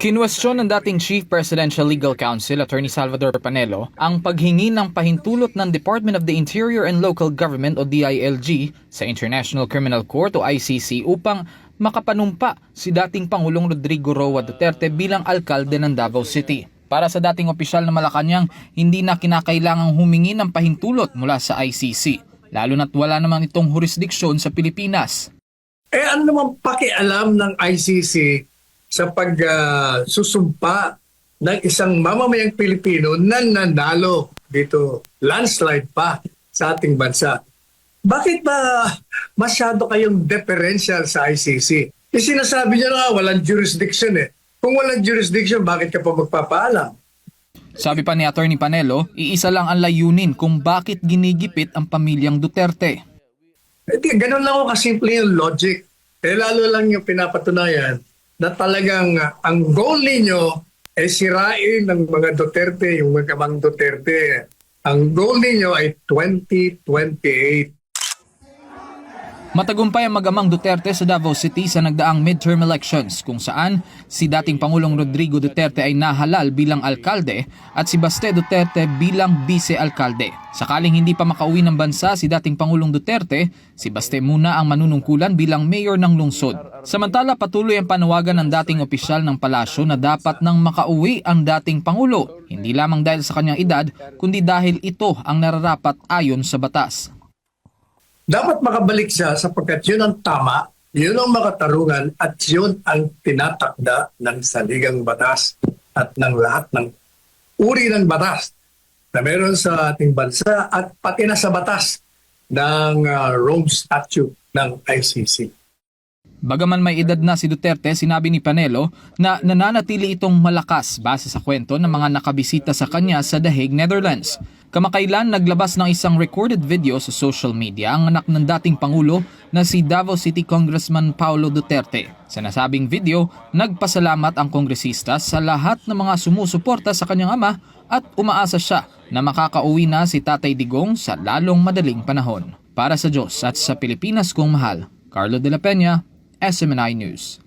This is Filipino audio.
Kinwestiyon ng dating Chief Presidential Legal Counsel Attorney Salvador Panelo ang paghingi ng pahintulot ng Department of the Interior and Local Government o DILG sa International Criminal Court o ICC upang makapanumpa si dating Pangulong Rodrigo Roa Duterte bilang alkalde ng Davao City. Para sa dating opisyal na Malacanang, hindi na kinakailangang humingi ng pahintulot mula sa ICC, lalo na't wala naman itong jurisdiksyon sa Pilipinas. Eh ano naman pakialam ng ICC sa pagsusumpa ng isang mamamayang Pilipino na nanalo dito, landslide pa sa ating bansa. Bakit ba masyado kayong deferential sa ICC? Eh, sinasabi niya na walang jurisdiction eh. Kung walang jurisdiction, bakit ka pa magpapaalam? Sabi pa ni Attorney Panelo, iisa lang ang layunin kung bakit ginigipit ang pamilyang Duterte. Eh, di, ganun lang ako kasimple yung logic. Eh, lalo lang yung pinapatunayan na talagang ah, ang goal ninyo ay sirain ng mga Duterte, yung mga kamang Duterte. Ang goal ninyo ay 2028. Matagumpay ang magamang Duterte sa Davao City sa nagdaang midterm elections kung saan si dating Pangulong Rodrigo Duterte ay nahalal bilang alkalde at si Baste Duterte bilang vice-alkalde. Sakaling hindi pa makauwi ng bansa si dating Pangulong Duterte, si Baste muna ang manunungkulan bilang mayor ng lungsod. Samantala patuloy ang panawagan ng dating opisyal ng palasyo na dapat nang makauwi ang dating Pangulo, hindi lamang dahil sa kanyang edad kundi dahil ito ang nararapat ayon sa batas. Dapat makabalik siya sapagkat yun ang tama, yun ang makatarungan at yun ang tinatakda ng saligang batas at ng lahat ng uri ng batas na meron sa ating bansa at pati na sa batas ng ah, Rome Statute ng ICC. Bagaman may edad na si Duterte, sinabi ni Panelo na nananatili itong malakas base sa kwento ng mga nakabisita sa kanya sa The Hague, Netherlands. Kamakailan naglabas ng isang recorded video sa social media ang anak ng dating Pangulo na si Davao City Congressman Paulo Duterte. Sa nasabing video, nagpasalamat ang kongresista sa lahat ng mga sumusuporta sa kanyang ama at umaasa siya na makakauwi na si Tatay Digong sa lalong madaling panahon. Para sa Diyos at sa Pilipinas kong mahal, Carlo de la Peña, SMNI News.